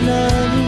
partner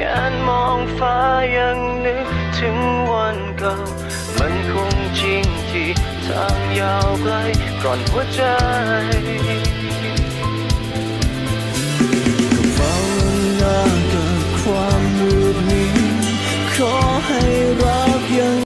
งานมองฟ้ายังนึกถึงวันเก่า มันคงจริงที่ทางยาวไกลก่อนหัวใจ